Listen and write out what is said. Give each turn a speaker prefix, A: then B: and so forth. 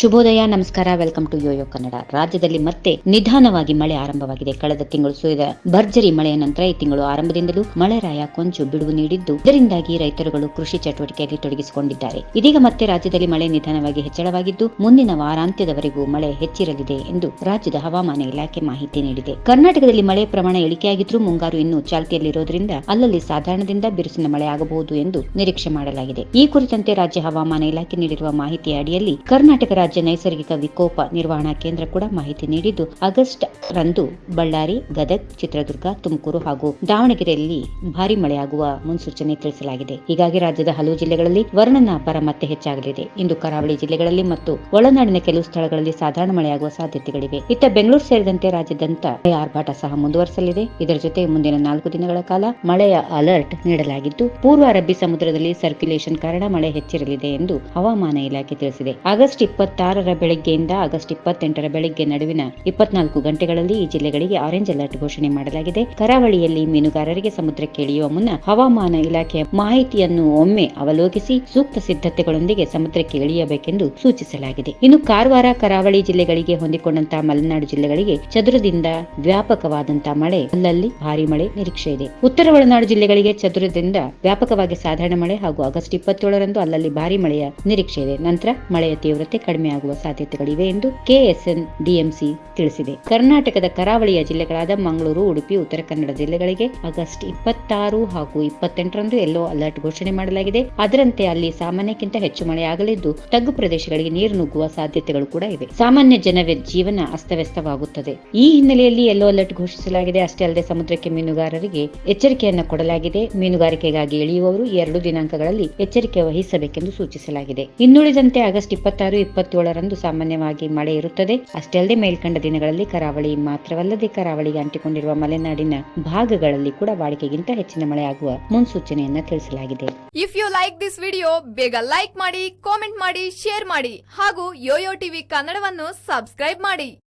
A: ಶುಭೋದಯ, ನಮಸ್ಕಾರ, welcome to Yoyo Kannada. ರಾಜ್ಯದಲ್ಲಿ ಮತ್ತೆ ನಿಧಾನವಾಗಿ ಮಳೆ ಆರಂಭವಾಗಿದೆ. ಕಳೆದ ತಿಂಗಳು ಸುರಿದ ಭರ್ಜರಿ ಮಳೆಯ ನಂತರ ಈ ತಿಂಗಳು ಆರಂಭದಿಂದಲೂ ಮಳೆರಾಯ ಕೊಂಚು ಬಿಡುವು ನೀಡಿದ್ದು, ಇದರಿಂದಾಗಿ ರೈತರುಗಳು ಕೃಷಿ ಚಟುವಟಿಕೆಯಲ್ಲಿ ತೊಡಗಿಸಿಕೊಂಡಿದ್ದಾರೆ. ಇದೀಗ ಮತ್ತೆ ರಾಜ್ಯದಲ್ಲಿ ಮಳೆ ನಿಧಾನವಾಗಿ ಹೆಚ್ಚಳವಾಗಿದ್ದು, ಮುಂದಿನ ವಾರಾಂತ್ಯದವರೆಗೂ ಮಳೆ ಹೆಚ್ಚಿರಲಿದೆ ಎಂದು ರಾಜ್ಯದ ಹವಾಮಾನ ಇಲಾಖೆ ಮಾಹಿತಿ ನೀಡಿದೆ. ಕರ್ನಾಟಕದಲ್ಲಿ ಮಳೆ ಪ್ರಮಾಣ ಇಳಿಕೆಯಾಗಿದ್ರೂ ಮುಂಗಾರು ಇನ್ನೂ ಚಾಲ್ತಿಯಲ್ಲಿರೋದ್ರಿಂದ ಅಲ್ಲಲ್ಲಿ ಸಾಧಾರಣದಿಂದ ಬಿರುಸಿನ ಮಳೆ ಆಗಬಹುದು ಎಂದು ನಿರೀಕ್ಷೆ ಮಾಡಲಾಗಿದೆ. ಈ ಕುರಿತಂತೆ ರಾಜ್ಯ ಹವಾಮಾನ ಇಲಾಖೆ ನೀಡಿರುವ ಮಾಹಿತಿಯ ಅಡಿಯಲ್ಲಿ ಕರ್ನಾಟಕ ರಾಜ್ಯ ನೈಸರ್ಗಿಕ ವಿಕೋಪ ನಿರ್ವಹಣಾ ಕೇಂದ್ರ ಕೂಡ ಮಾಹಿತಿ ನೀಡಿದ್ದು, ಆಗಸ್ಟ್ ರಂದು ಬಳ್ಳಾರಿ, ಗದಗ್, ಚಿತ್ರದುರ್ಗ, ತುಮಕೂರು ಹಾಗೂ ದಾವಣಗೆರೆಯಲ್ಲಿ ಭಾರಿ ಮಳೆಯಾಗುವ ಮುನ್ಸೂಚನೆ ತಿಳಿಸಲಾಗಿದೆ. ಹೀಗಾಗಿ ರಾಜ್ಯದ ಹಲವು ಜಿಲ್ಲೆಗಳಲ್ಲಿ ವರ್ಣನ ಅಬ್ಬರ ಮತ್ತೆ ಹೆಚ್ಚಾಗಲಿದೆ. ಇಂದು ಕರಾವಳಿ ಜಿಲ್ಲೆಗಳಲ್ಲಿ ಮತ್ತು ಒಳನಾಡಿನ ಕೆಲವು ಸ್ಥಳಗಳಲ್ಲಿ ಸಾಧಾರಣ ಮಳೆಯಾಗುವ ಸಾಧ್ಯತೆಗಳಿವೆ. ಇತ್ತ ಬೆಂಗಳೂರು ಸೇರಿದಂತೆ ರಾಜ್ಯದಂತ ಆರ್ಭಟ ಸಹ ಮುಂದುವರಿಸಲಿದೆ. ಇದರ ಜೊತೆ ಮುಂದಿನ ನಾಲ್ಕು ದಿನಗಳ ಕಾಲ ಮಳೆಯ ಅಲರ್ಟ್ ನೀಡಲಾಗಿದ್ದು, ಪೂರ್ವ ಅರಬ್ಬಿ ಸಮುದ್ರದಲ್ಲಿ ಸರ್ಕ್ಯುಲೇಷನ್ ಕಾರಣ ಮಳೆ ಹೆಚ್ಚಿರಲಿದೆ ಎಂದು ಹವಾಮಾನ ಇಲಾಖೆ ತಿಳಿಸಿದೆ. ಆಗಸ್ಟ್ ಇಪ್ಪತ್ತಾರರ ಬೆಳಗ್ಗೆಯಿಂದ ಆಗಸ್ಟ್ ಇಪ್ಪತ್ತೆಂಟರ ಬೆಳಗ್ಗೆ ನಡುವಿನ ಇಪ್ಪತ್ನಾಲ್ಕು ಗಂಟೆಗಳಲ್ಲಿ ಈ ಜಿಲ್ಲೆಗಳಿಗೆ ಆರೆಂಜ್ ಅಲರ್ಟ್ ಘೋಷಣೆ ಮಾಡಲಾಗಿದೆ. ಕರಾವಳಿಯಲ್ಲಿ ಮೀನುಗಾರರಿಗೆ ಸಮುದ್ರಕ್ಕೆ ಇಳಿಯುವ ಮುನ್ನ ಹವಾಮಾನ ಇಲಾಖೆ ಮಾಹಿತಿಯನ್ನು ಒಮ್ಮೆ ಅವಲೋಕಿಸಿ ಸೂಕ್ತ ಸಿದ್ಧತೆಗಳೊಂದಿಗೆ ಸಮುದ್ರಕ್ಕೆ ಇಳಿಯಬೇಕೆಂದು ಸೂಚಿಸಲಾಗಿದೆ. ಇನ್ನು ಕಾರವಾರ, ಕರಾವಳಿ ಜಿಲ್ಲೆಗಳಿಗೆ ಹೊಂದಿಕೊಂಡಂತಹ ಮಲೆನಾಡು ಜಿಲ್ಲೆಗಳಿಗೆ ಚದುರದಿಂದ ವ್ಯಾಪಕವಾದಂತಹ ಮಳೆ, ಅಲ್ಲಲ್ಲಿ ಭಾರಿ ಮಳೆ ನಿರೀಕ್ಷೆ ಇದೆ. ಉತ್ತರ ಒಳನಾಡು ಜಿಲ್ಲೆಗಳಿಗೆ ಚದುರದಿಂದ ವ್ಯಾಪಕವಾಗಿ ಸಾಧಾರಣ ಮಳೆ ಹಾಗೂ ಆಗಸ್ಟ್ ಇಪ್ಪತ್ತೇಳರಂದು ಅಲ್ಲಲ್ಲಿ ಭಾರಿ ಮಳೆಯ ನಿರೀಕ್ಷೆ ಇದೆ. ನಂತರ ಮಳೆಯ ತೀವ್ರತೆ ಕಡಿಮೆಯಾಗುವ ಸಾಧ್ಯತೆಗಳಿವೆ ಎಂದು ಕೆಎಸ್ಎನ್ ಡಿಎಂಸಿ ತಿಳಿಸಿದೆ. ಕರ್ನಾಟಕದ ಕರಾವಳಿಯ ಜಿಲ್ಲೆಗಳಾದ ಮಂಗಳೂರು, ಉಡುಪಿ, ಉತ್ತರ ಕನ್ನಡ ಜಿಲ್ಲೆಗಳಿಗೆ ಆಗಸ್ಟ್ ಇಪ್ಪತ್ತಾರು ಹಾಗೂ ಇಪ್ಪತ್ತೆಂಟರಂದು ಯೆಲ್ಲೋ ಅಲರ್ಟ್ ಘೋಷಣೆ ಮಾಡಲಾಗಿದೆ. ಅದರಂತೆ ಅಲ್ಲಿ ಸಾಮಾನ್ಯಕ್ಕಿಂತ ಹೆಚ್ಚು ಮಳೆಯಾಗಲಿದ್ದು, ತಗ್ಗು ಪ್ರದೇಶಗಳಿಗೆ ನೀರು ನುಗ್ಗುವ ಸಾಧ್ಯತೆಗಳು ಕೂಡ ಇವೆ. ಸಾಮಾನ್ಯ ಜನ ಜೀವನ ಅಸ್ತವ್ಯಸ್ತವಾಗುತ್ತದೆ. ಈ ಹಿನ್ನೆಲೆಯಲ್ಲಿ ಯೆಲ್ಲೋ ಅಲರ್ಟ್ ಘೋಷಿಸಲಾಗಿದೆ. ಅಷ್ಟೇ ಅಲ್ಲದೆ ಸಮುದ್ರಕ್ಕೆ ಮೀನುಗಾರರಿಗೆ ಎಚ್ಚರಿಕೆಯನ್ನು ಕೊಡಲಾಗಿದೆ. ಮೀನುಗಾರಿಕೆಗಾಗಿ ಇಳಿಯುವವರು ಎರಡು ದಿನಾಂಕಗಳಲ್ಲಿ ಎಚ್ಚರಿಕೆ ವಹಿಸಬೇಕೆಂದು ಸೂಚಿಸಲಾಗಿದೆ. ಇನ್ನುಳಿದಂತೆ ಆಗಸ್ಟ್ ಇಪ್ಪತ್ತಾರು ಇಪ್ಪತ್ತೇಳರಂದು ಸಾಮಾನ್ಯವಾಗಿ ಮಳೆ ಇರುತ್ತದೆ. ಅಷ್ಟೇ ಅಲ್ಲದೆ ಮೇಲ್ಕಂಡ ದಿನಗಳಲ್ಲಿ ಕರಾವಳಿ ಮಾತ್ರವಲ್ಲದೆ ಕರಾವಳಿಗೆ ಅಂಟಿಕೊಂಡಿರುವ ಮಲೆನಾಡಿನ ಭಾಗಗಳಲ್ಲಿ ಕೂಡ ವಾಡಿಕೆಗಿಂತ ಹೆಚ್ಚಿನ ಮಳೆಯಾಗುವ ಮುನ್ಸೂಚನೆಯನ್ನ ತಿಳಿಸಲಾಗಿದೆ.
B: If you like this video ಬೇಗ ಲೈಕ್ ಮಾಡಿ ಕಾಮೆಂಟ್ ಮಾಡಿ ಶೇರ್ ಮಾಡಿ ಹಾಗೂ ಯೋಯೋ ಟಿವಿ ಕನ್ನಡವನ್ನು ಸಬ್ಸ್ಕ್ರೈಬ್ ಮಾಡಿ.